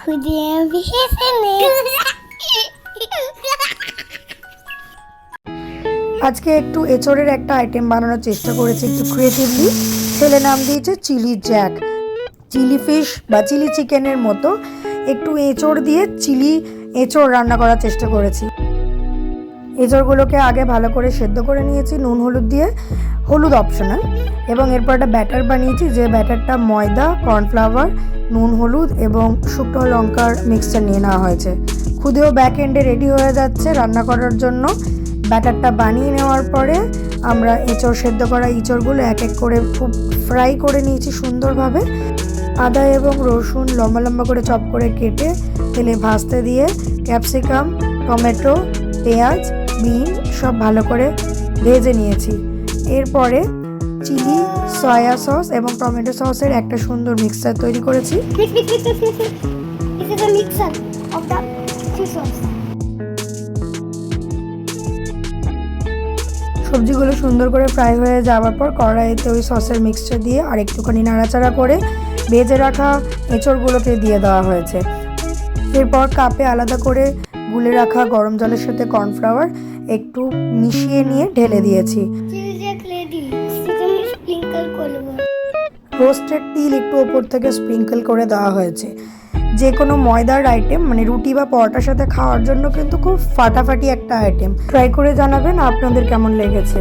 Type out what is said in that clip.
আজকে একটু এচোরের একটা আইটেম বানানোর চেষ্টা করেছি একটু ক্রিয়েটিভলি ছেলে নাম দিয়েছে চিলি জ্যাক। চিলি ফিশ বা চিলি চিকেনের মতো একটু এঁচড় দিয়ে চিলি এঁচড় রান্না করার চেষ্টা করেছি। এঁচড়গুলোকে আগে ভালো করে সেদ্ধ করে নিয়েছি, নুন, হলুদ দিয়ে। হলুদ অপশনাল এবং এরপর একটা ব্যাটার বানিয়েছি, যে ব্যাটারটা ময়দা কর্নফ্লাওয়ার নুন, হলুদ এবং শুকনো লঙ্কার মিক্সচার নিয়ে নেওয়া হয়েছে। খুদেও ব্যাক এন্ডে রেডি হয়ে যাচ্ছে রান্না করার জন্য। ব্যাটারটা বানিয়ে নেওয়ার পরে আমরা এঁচড় সেদ্ধ করা ইঁচড়গুলো এক এক করে খুব ফ্রাই করে নিয়েছি সুন্দরভাবে। আদা এবং রসুন লম্বা লম্বা করে চপ করে কেটে, তেলে ভাজতে দিয়ে ক্যাপসিকাম টমেটো পেঁয়াজ বিনস সব ভালো করে ভেজে নিয়েছি। এরপরে চিলি সয়া সস এবং টমেটো সসের একটা সুন্দর মিক্সচার তৈরি করেছি. সবজিগুলো সুন্দর করে ফ্রাই হয়ে যাওয়ার পর কড়াইতে ওই সসের মিক্সচার দিয়ে আর একটুখানি নাড়াচাড়া করে ভেজে রাখা এঁচড়গুলোকে দিয়ে দেওয়া হয়েছে। এরপর কাপে আলাদা করে গুলে রাখা গরম জলের সাথে কর্নফ্লাওয়ার একটু মিশিয়ে নিয়ে ঢেলে দিয়েছি। রোস্টেড তিল একটু ওপর থেকে স্প্রিঙ্কল করে দেওয়া হয়েছে। যে কোনো ময়দার আইটেম মানে রুটি বা পরোটার সাথে খাওয়ার জন্য কিন্তু খুব ফাটাফাটি একটা আইটেম ট্রাই করে জানাবেন আপনাদের কেমন লেগেছে।